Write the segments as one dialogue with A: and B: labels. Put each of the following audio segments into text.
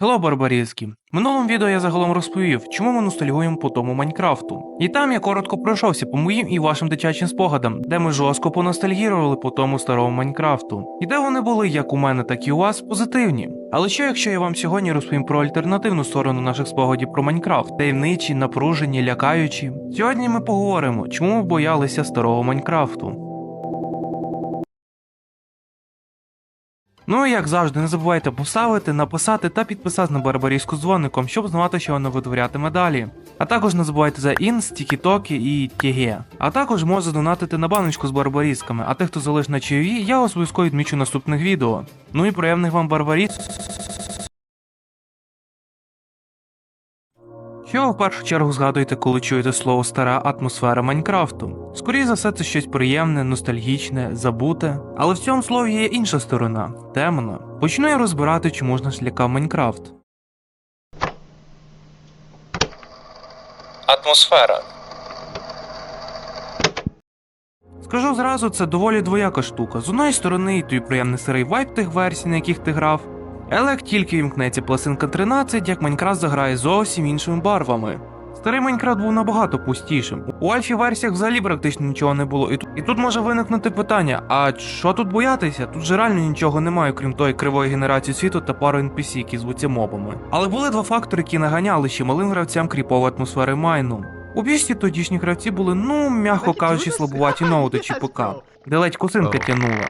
A: Барбарізкі! В минулому відео я загалом розповів, чому ми ностальгуємо по тому Майнкрафту. І там я коротко пройшовся по моїм і вашим дитячим спогадам, де ми жорстко поностальгірували по тому старому Майнкрафту. І де вони були як у мене, так і у вас позитивні. Але що якщо я вам сьогодні розповім про альтернативну сторону наших спогадів про Майнкрафт, таємничі, напружені, лякаючі? Сьогодні ми поговоримо, чому ми боялися старого Майнкрафту. Ну і як завжди, не забувайте поставити, написати та підписати на барбарійську дзвоником, щоб знати, що воно витворятиме далі. А також не забувайте за інс, тікітоки і тіге. А також можете донатити на баночку з барбарізками, а тих, хто залиш на чайові, я обов'язково відмічу наступних відео. Ну і приємних вам барбаріз. Що в першу чергу згадуєте, коли чуєте слово стара атмосфера Майнкрафту? Скоріше за все, це щось приємне, ностальгічне, забуте. Але в цьому слові є інша сторона темна. Почну я розбирати, чому ж нас лякав Майнкрафт. Атмосфера. Скажу зразу, це доволі двояка штука. З одної сторони, тобі приємний сирий вайб тих версій, на яких ти грав. Але як тільки вімкнеться пластинка 13, як Майнкрафт заграє зовсім іншими барвами. Старий Майнкрафт був набагато пустішим. У альфі версіях взагалі практично нічого не було. І тут, і тут може виникнути питання: а що тут боятися? Тут же реально нічого немає, крім тої кривої генерації світу та пару NPC, які звуться мобами. Але були два фактори, які наганяли ще малим гравцям кріпову атмосфери майну. У більшості тодішні гравці були, ну, м'яко кажучи, слабуваті ноути чи ПК, де ледь косинка тянула.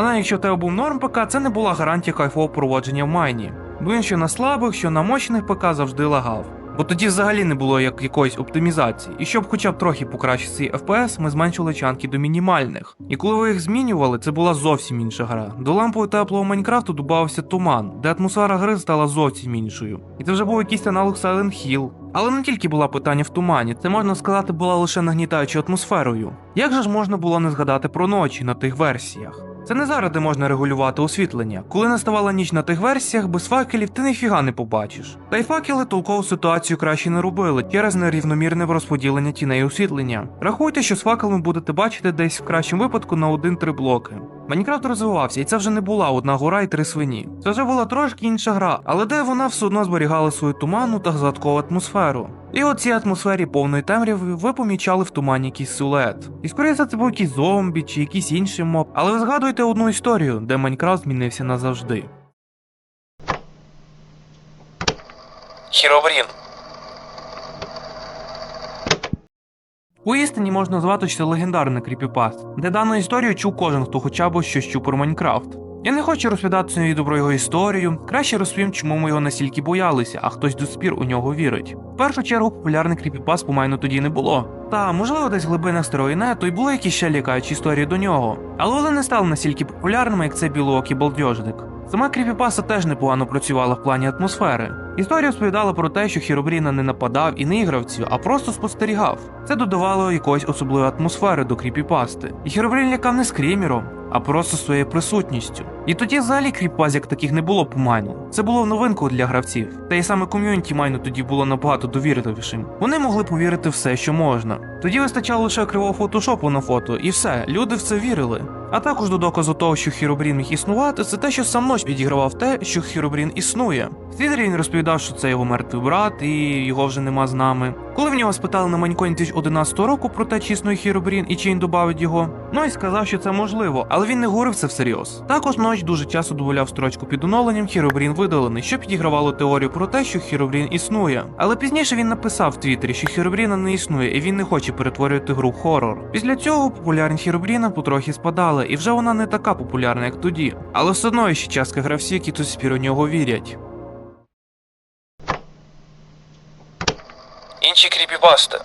A: Але якщо в тебе був норм ПК, це не була гарантія кайфового проводження в майні. Він що на слабих, що на мощних ПК завжди лагав. Бо тоді взагалі не було як якоїсь оптимізації. І щоб хоча б трохи покращити свій FPS, ми зменшили чанки до мінімальних. І коли ви їх змінювали, це була зовсім інша гра. До лампового теплого Майнкрафту додавався туман, де атмосфера гри стала зовсім іншою. І це вже був якийсь аналог Silent Hill. Але не тільки була питання в тумані, це можна сказати була лише нагнітаючою атмосферою. Як же ж можна було не згадати про ночі на тих версіях? Це не зараз, де можна регулювати освітлення. Коли наставала ніч на тих версіях, без факелів ти ніфіга не побачиш. Та й факели толкову ситуацію краще не робили через нерівномірне розподілення тіней освітлення. Рахуйте, що з факелами будете бачити десь в кращому випадку на 1-3 блоки. Майнкрафт розвивався, і це вже не була одна гора і три свині. Це вже була трошки інша гра, але де вона все одно зберігала свою туманну та загадкову атмосферу. І у цій атмосфері повної темряви ви помічали в тумані якийсь силует. І скоріше це був якийсь зомбі чи якийсь інший моб. Але ви згадуєте одну історію, де Майнкрафт змінився назавжди. Хіробрін. Поістині можна назвати, це легендарний кріпіпаст, де дану історію чув кожен, хто хоча б щось чув про Майнкрафт. Я не хочу розповідати свою добру його історію, краще розповім, чому ми його настільки боялися, а хтось до спір у нього вірить. В першу чергу популярний кріпіпаст по майну тоді не було. Та, можливо, десь в глибинах старої і були якісь ще лякаючі історії до нього, але вони не стали настільки популярними, як цей білоокий балдьожник. Сама кріпіпаса теж непогано працювала в плані атмосфери. Історія розповідала про те, що Хіробріна не нападав і не іграв а просто спостерігав. Це додавало якоїсь особливої атмосфери до кріпіпасти. І Хіробрін лякав не скріміром, а просто своєю присутністю. І тоді взагалі кріппаз як таких не було по майну. Це було в новинку для гравців. Та й саме ком'юніті майну тоді було набагато довірливішим. Вони могли повірити все, що можна. Тоді вистачало лише кривого фотошопу на фото, і все, люди в це вірили. А також до доказу того, що Хіробрін міг існувати, це те, що сам ночь відігравав те, що Хіробрін існує. В Твіттері він розповідав, що це його мертвий брат, і його вже нема з нами. Коли в нього спитали на Маньконі 2011 року про те, чи існує Хіробрін і чи він добавить його, Ной сказав, що це можливо, але він не говорив це всерйоз. Також Ной дуже часто дозволяв строчку під оновленням Хіробрін видалений, що підігравало теорію про те, що Хіробрін існує. Але пізніше він написав в Твіттері, що Хіробріна не існує, і він не хоче перетворювати гру в хорор. Після цього популярність Хіробріна потрохи спадала, і вже вона не така популярна, як тоді. Але все одно ще частка гравців, які до сих пір у нього вірять. Інші кріпіпасти.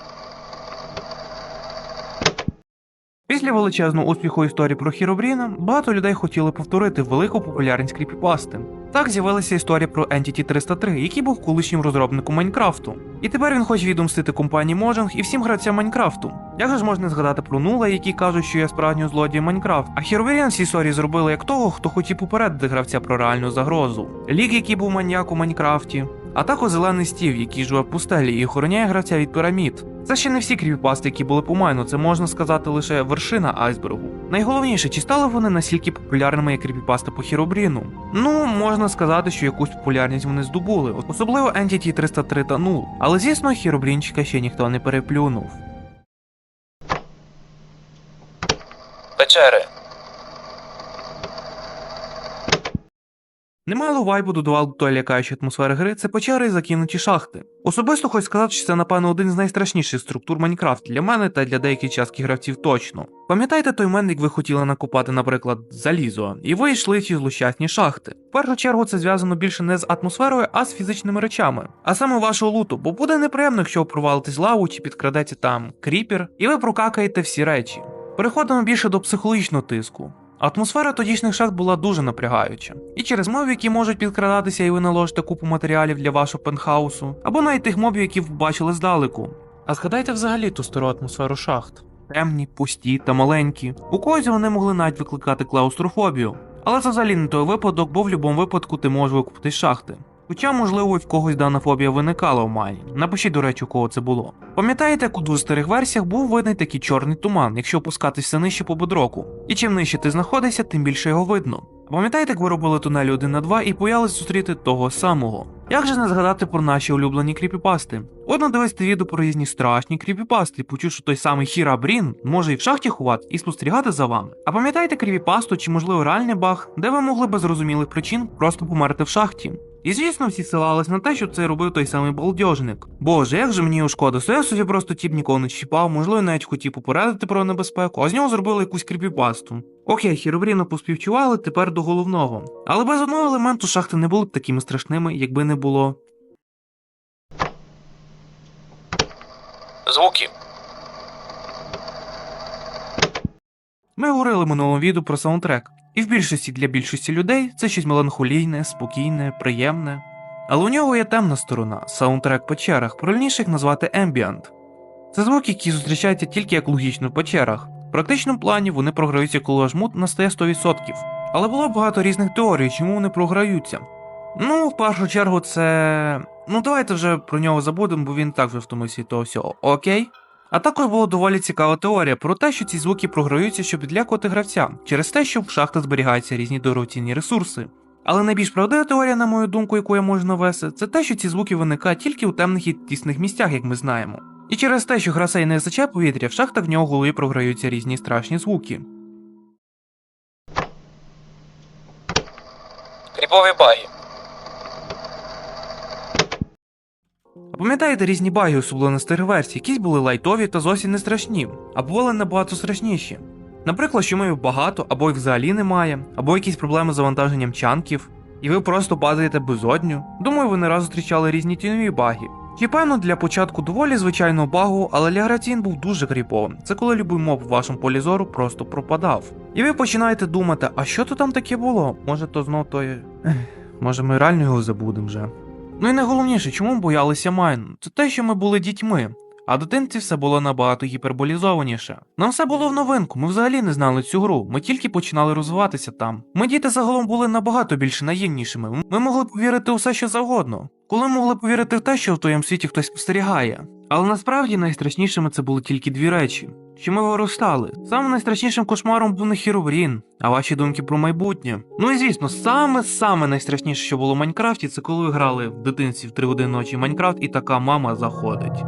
A: Після величезного успіху історії про Хіробріна багато людей хотіли повторити велику популярність кріпіпасти. Так з'явилася історія про Entity 303, який був колишнім розробником Майнкрафту. І тепер він хоче відомстити компанії Mojang і всім гравцям Майнкрафту. Як же ж можна згадати про Нула, які кажуть, що я справжній злодій Майнкрафт, а Хіробріна в цій історії зробили як того, хто хотів попередити гравця про реальну загрозу. Лік, який був маньяк у Майнкрафті, а також зелений стів, який живе в пустелі і охороняє гравця від пірамід. Це ще не всі кріпіпасти, які були по майну, це можна сказати лише вершина айсбергу. Найголовніше, чи стали вони настільки популярними, як кріпіпаста по Хіробріну? Ну, можна сказати, що якусь популярність вони здобули, особливо Entity 303 та 0. Але звісно, Хіробрінчика ще ніхто не переплюнув. Печери. Немало вайбу додавав до лякаючої атмосфери гри це печери і закинуті шахти. Особисто хочу сказати, що це, напевно, один з найстрашніших структур Майнкрафт для мене та для деяких частких гравців точно. Пам'ятаєте той момент, як ви хотіли накопати, наприклад, залізо, і ви йшли ці злощасні шахти. В першу чергу це зв'язано більше не з атмосферою, а з фізичними речами, а саме вашого луту, бо буде неприємно, якщо провалитесь лаву чи підкрадеться там кріпер, і ви прокакаєте всі речі. Переходимо більше до психологічного тиску. Атмосфера тодішніх шахт була дуже напрягаюча. І через мобів, які можуть підкрадатися, і ви наложите купу матеріалів для вашого пентхаусу, або навіть тих мобів, які ви бачили здалеку. А згадайте взагалі ту стару атмосферу шахт. Темні, пусті та маленькі. У когось вони могли навіть викликати клаустрофобію. Але це взагалі не той випадок, бо в будь-якому випадку ти можеш викупити шахти. Хоча, можливо, в когось дана фобія виникала в Майні. Напишіть, до речі, у кого це було. Пам'ятаєте, як у двох старих версіях був видний такий чорний туман, якщо опускатися нижче по бодроку. І чим нижче ти знаходишся, тим більше його видно. Пам'ятаєте, як ви робили тунелі 1 на 2 і боялись зустріти того самого? Як же не згадати про наші улюблені кріпіпасти? От надивись відео про різні страшні кріпіпасти, і почув, що той самий Хіра Брін може і в шахті ховати і спостерігати за вами. А пам'ятаєте кріпіпасту чи можливо реальний баг, де ви могли без зрозумілих причин просто померти в шахті? І звісно, всі силались на те, що це робив той самий балдьожник. Боже, як же мені його шкода, я собі просто тіп нікого не чіпав, можливо, навіть хотів попередити про небезпеку, а з нього зробили якусь кріпіпасту. Окей, хіробріно поспівчували, тепер до головного. Але без одного елементу шахти не були б такими страшними, якби не було. Звуки. Ми говорили в минулому відео про саундтрек, і в більшості для більшості людей це щось меланхолійне, спокійне, приємне. Але у нього є темна сторона, саундтрек печерах, правильніше їх назвати ембіант. Це звуки, які зустрічаються тільки як логічно в печерах. В практичному плані вони програються, коли жмут настає 100%. Але було багато різних теорій, чому вони програються. Ну, в першу чергу, це. Ну, давайте вже про нього забудемо, бо він так вже втомився від того всього. Окей? А також була доволі цікава теорія про те, що ці звуки програються, щоб відлякувати гравця, через те, що в шахтах зберігаються різні дорогоцінні ресурси. Але найбільш правдива теорія, на мою думку, яку я можу навести, це те, що ці звуки виникають тільки у темних і тісних місцях, як ми знаємо. І через те, що грасей не вистачає повітря, в шахтах в нього голові програються різні страшні звуки. Кріпові баги. Пам'ятаєте різні баги, особливо на старих версій, якісь були лайтові та зовсім не страшні, а бували набагато страшніші. Наприклад, що мовів багато, або їх взагалі немає, або якісь проблеми з завантаженням чанків, і ви просто падаєте безодню. Думаю, ви не раз зустрічали різні тіньові баги. Чи певно для початку доволі звичайного багу, але для гравців він був дуже кріповим. Це коли любий моб в вашому полі зору просто пропадав. І ви починаєте думати, а що то там таке було? Може то знов той. Може ми реально його забудемо вже. Ну і найголовніше, чому боялися Майну? Це те, що ми були дітьми. А дитинці все було набагато гіперболізованіше. Нам все було в новинку, ми взагалі не знали цю гру, ми тільки починали розвиватися там. Ми діти загалом були набагато більш наївнішими. Ми могли повірити у все, що завгодно. Коли могли повірити в те, що в твоєму світі хтось спостерігає. Але насправді найстрашнішими це були тільки дві речі. Що ми виростали. Саме найстрашнішим кошмаром був не Хіроврін, а ваші думки про майбутнє. Ну і звісно, саме саме найстрашніше, що було в Майнкрафті, це коли ви грали в дитинці в 3 години ночі Майнкрафт, і така мама заходить.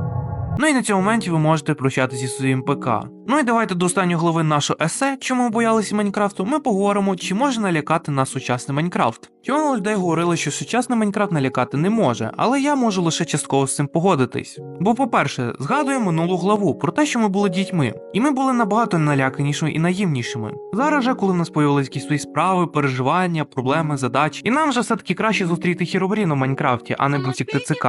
A: Ну і на цьому моменті ви можете прощатися зі своїм ПК. Ну і давайте до останньої глави нашого есе, чому боялися Майнкрафту, ми поговоримо, чи може налякати нас сучасний Майнкрафт. Чому людей говорили, що сучасний Майнкрафт налякати не може, але я можу лише частково з цим погодитись. Бо, по-перше, згадую минулу главу про те, що ми були дітьми, і ми були набагато наляканішими і наївнішими. Зараз же, коли в нас появилися якісь свої справи, переживання, проблеми, задачі, і нам вже все-таки краще зустріти Хіробрін у Майнкрафті, а не бусік ТЦК.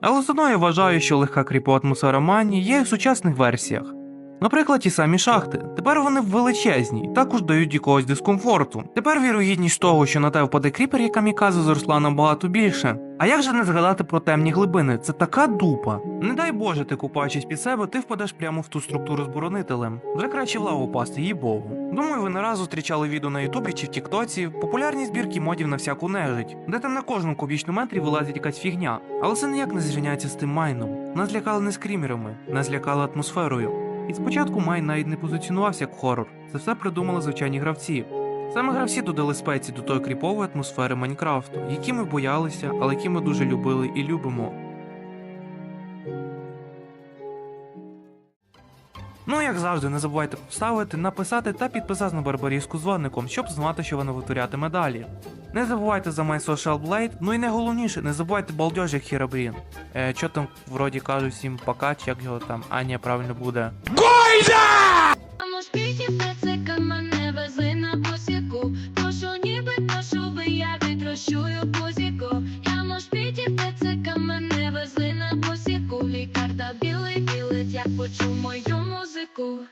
A: Але з одної вважаю, що легка кріпоатмосфера мані є в сучасних версіях. Наприклад, ті самі шахти. Тепер вони величезні і також дають якогось дискомфорту. Тепер вірогідність того, що на тебе впаде кріпер, як каміказа зросла набагато більше. А як же не згадати про темні глибини? Це така дупа. Не дай Боже, ти купаючись під себе, ти впадеш прямо в ту структуру з боронителем. Вже краще в лаву пасти, їй богу. Думаю, ви не раз зустрічали відео на Ютубі чи в Тіктоці, популярні збірки модів на всяку нежить, де там на кожному кубічному метрі вилазить якась фігня. Але це ніяк не зрівняється з тим майном. Нас лякали не скрімерами, нас лякали атмосферою. І спочатку Майн навіть не позиціонувався як хорор. Це все придумали звичайні гравці. Саме гравці додали спеції до тої кріпової атмосфери Майнкрафту, які ми боялися, але які ми дуже любили і любимо. Ну, як завжди, не забувайте поставити, написати та підписатися на Барбарівську згодником, щоб знати, що вона витворятиме далі. Не забувайте за My Social Blade, ну і найголовніше, не забувайте балдежик Хірабрін. Е, Що там вроді кажуть всім пока, чи як його там Аня правильно буде.
B: Гойда! Чому мою. you